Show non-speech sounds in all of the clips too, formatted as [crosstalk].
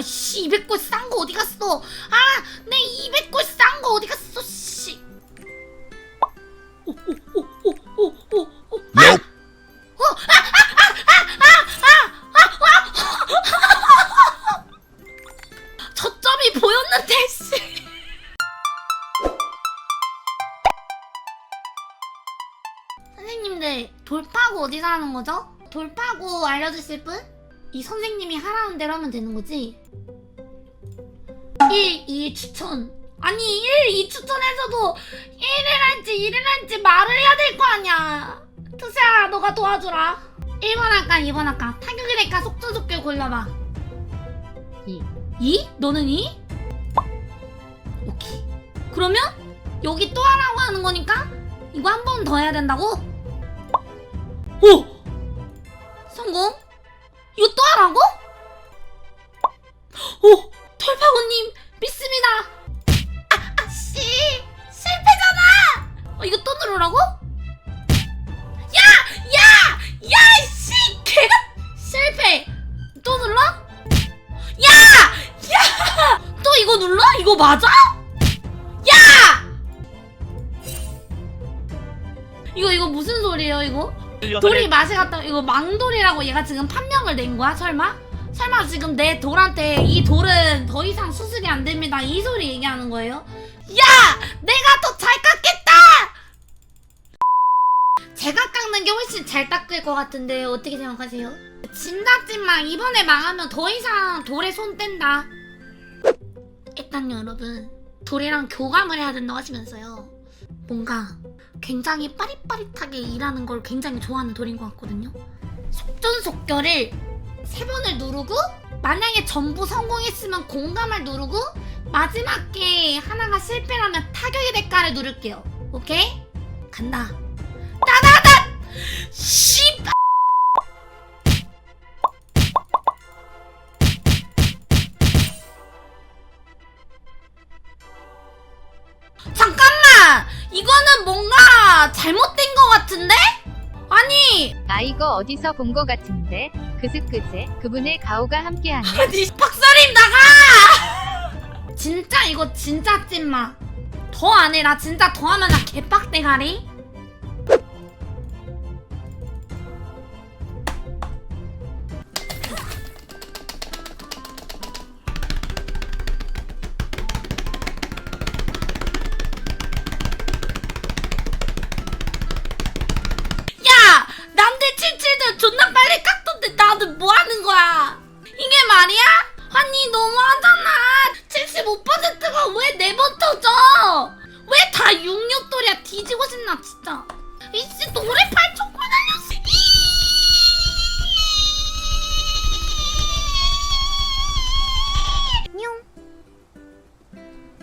아씨 200골 싼 거 어디 갔어? 아내 200골 싼 거 어디 갔어? 씨. Nope. 저점이 보였는데 씨. 선생님들 돌파구 어디서 하는 거죠? 돌파구 알려주실 분? 이 선생님이 하라는 대로 하면 되는 거지? 1, 2 추천 아니 1, 2 추천해서도 1을 할지 2를 할지 말을 해야 될 거 아니야 투샤 너가 도와주라 1번 할까 2번 할까 타격이 될까 속전속결 골라봐 2. 2? 너는 2? 오케이 그러면 여기 또 하라고 하는 거니까 이거 한 번 더 해야 된다고? 오! 성공? 이거 또 하라고? 오! 털파고님 믿습니다 아, 아씨 실패잖아 어, 이거 또 누르라고? 야! 야! 야! 씨! 개가 실패 또 눌러? 야! 야! 또 이거 눌러? 이거 맞아? 야! 이거 이거 무슨 소리예요 이거? 돌이 맛이 갔다 이거 망돌이라고 얘가 지금 판명을 낸 거야 설마? 설마 지금 내 돌한테 이 돌은 더 이상 수습이 안 됩니다 이 소리 얘기하는 거예요? 야! 내가 더 잘 깎겠다! 제가 깎는 게 훨씬 잘 깎을 것 같은데 어떻게 생각하세요? 진다찐마 이번에 망하면 더 이상 돌에 손 뗀다 일단 여러분 돌이랑 교감을 해야 된다고 하시면서요 뭔가 굉장히 빠릿빠릿하게 일하는 걸 굉장히 좋아하는 돌인 것 같거든요. 속전속결을 세 번을 누르고 만약에 전부 성공했으면 공감을 누르고 마지막 게 하나가 실패라면 타격의 대가를 누를게요. 오케이? 간다. 따다다! 씨! 잠 이거는 뭔가 잘못된 것 같은데? 아니! 아 이거 어디서 본 거 같은데 그스그제 그분의 가오가 함께하네 [laughs] 아니 박사님 나가! [laughs] 진짜 이거 진짜 찐마 더 안해 나 진짜 더 하면 나 개빡대가리 말이야? 아니 너무하잖아 75%가 왜 네 번 터져? 왜 다 66돌이야 뒤지고 싶나 진짜 이씨 노래 팔초코 날렸어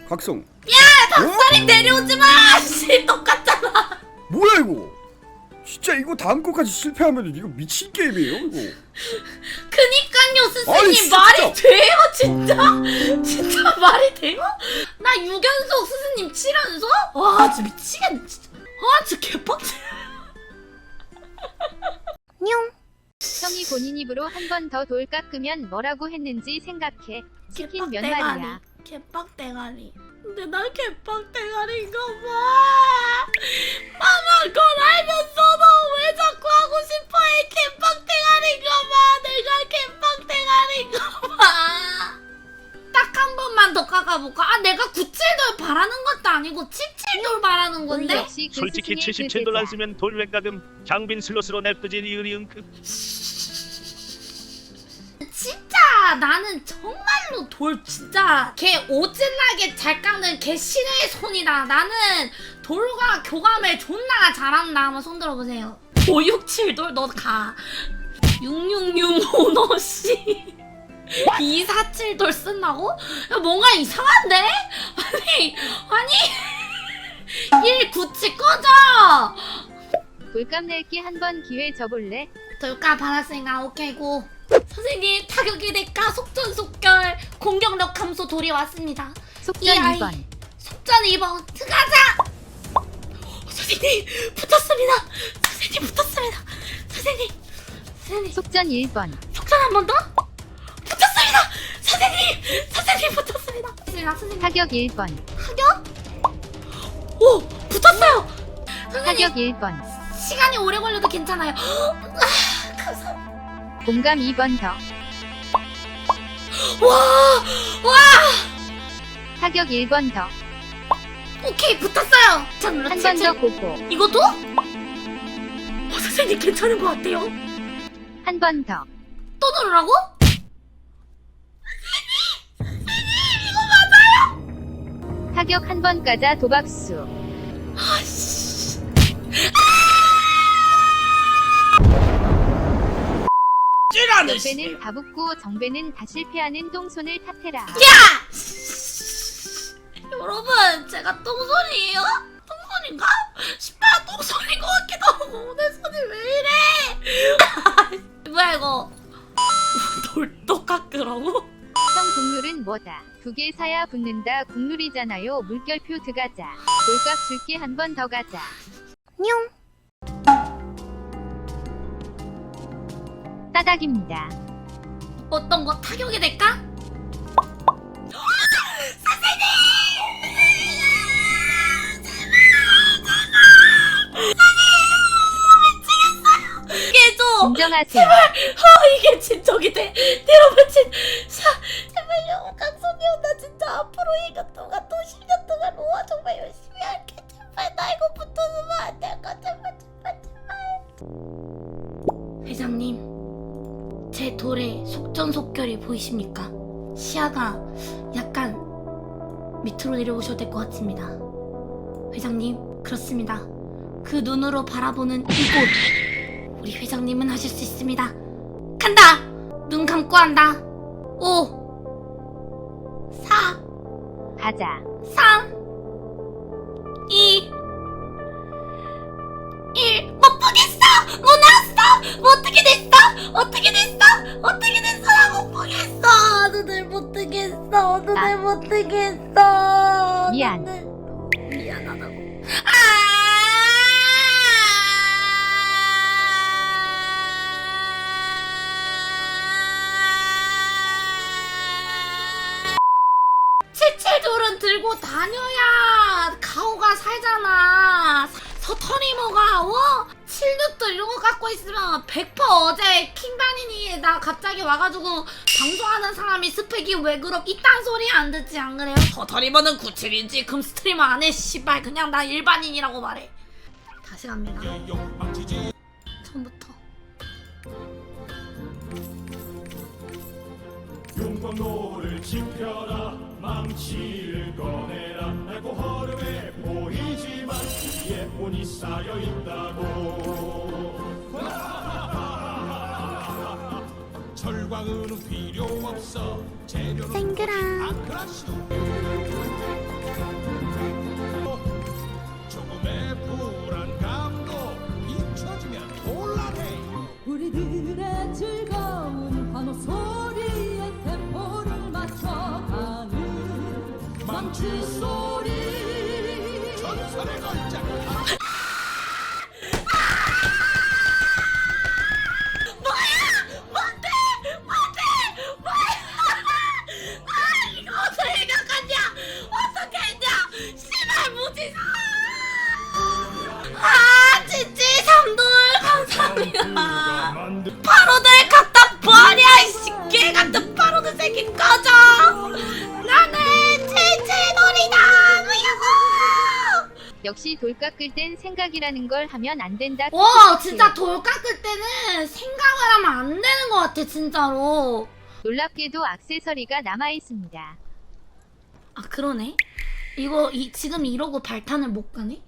각성. 야 박사님 내려오지 마! [laughs] 씨 똑같잖아 뭐야 이거? 진짜 이거 다음 거까지 실패하면 이거 미친 게임이에요 이거. 그니까요 아니, 스승님 진짜. 말이 돼요 진짜? [laughs] 진짜 말이 돼요? 나 6연속 스승님 7연속? 와 진짜 미치겠네 진짜 아 진짜 개빡쳐 [laughs] 형이 본인 입으로 한 번 더 돌 깎으면 뭐라고 했는지 생각해 치킨 몇 마리야 개빡대가리 근데 나 개빡대가리인가 봐 역시 그 솔직히 스승의 77돌 안 그제자. 쓰면 돌외가금 장빈 슬롯으로 냅두지 이으리응크 진짜 나는 정말로 돌 진짜 개 오진나게 잘 깎는 개 신의 손이다. 나는 돌과 교감을 존나 잘한다. 한번 손 들어보세요. 567돌 너 가. 6665 너씨. 247돌 쓴다고? 야, 뭔가 이상한데? 아니 아니 197 꺼져. 돌값 낼게 한번 기회 줘볼래? 돌까 받았으니까 오케이고 선생님 타격이 될까 속전속결 공격력 감소 돌이 왔습니다 속전 이 아이. 2번 속전 2번 들어가자 어, 선생님 붙었습니다 선생님 붙었습니다 선생님 선생님 속전 1번 속전 한 번 더? 붙었습니다 선생님! 선생님 붙었습니다. 선생님, 선생님. 타격 1번. 타격? 타격 1번. 시간이 오래 걸려도 괜찮아요. [gasps] 아, 감사합니다. 공감 2번 더. 와! 와! 타격 1번 더. 오케이, 붙었어요! 전 한 번 더 고고. 이것도? 어, 선생님 괜찮은 것 같아요. 한 번 더. 또 누르라고? 타격 한번 가자 도박수. 아씨. 옆배는 다 붙고 정배는 다 실패하는 똥손을 탓해라. 야! 여러분, 제가 똥손이에요? 똥손인가? 싶다 똥손인 것 같기도 하고 내 손이 왜 이래? [laughs] 뭐야 이거? [laughs] 돌떡 깎으라고? 형 국룰은 뭐다? 두 개 사야 붙는다 국룰이잖아요. 물결표 들어가자. 돌값 줄게 한 번 더 가자. 뇽. 따닥입니다. 어떤 거 타격이 될까? 진정하세요. 아 이게 진적이 돼 여러분 진 속전속결이 보이십니까? 시야가 약간 밑으로 내려오셔도 될것 같습니다 회장님 그렇습니다 그 눈으로 바라보는 이곳 우리 회장님은 하실 수 있습니다. 간다! 눈 감고 한다. 5, 4, 가자. 3, 2, 1. 못 보겠어! 못 알았어! 뭐 어떻게 됐어? 어떻게 됐어? 못 뜨겠어! 미안. 미안하다고. 칠칠돌은 들고 다녀야 가오가 살잖아. 서터리모가 어? 칠육돌 이런 거 갖고 있으면 100% 어제 킹반이니 나 갑자기 와가지고 방송하는 사람이 스펙이 왜 그럼 이딴 소리 안 듣지 안 그래요? 서터리모는 97인지 금 스트리머 안해 씨발 그냥 나 일반인이라고 말해. 다시 갑니다. 처음부터. 용광로를 지펴라 망치를 꺼내라 낡고 허름해 보이지 혼이 쌓여 있다고. [laughs] 철광은 필요 없어. 재료는 생그라. 조금의 불안감도 잊혀지면 곤란해. 우리들의 즐거운 환호 소리에 템포를 맞춰가는 망치 소 역시 돌 깎을 땐 생각이라는 걸 하면 안 된다. 와 진짜 돌 깎을 때는 생각을 하면 안 되는 것 같아 진짜로. 놀랍게도 액세서리가 남아 있습니다. 아 그러네. 이거 이, 지금 이러고 발탄을 못 가네?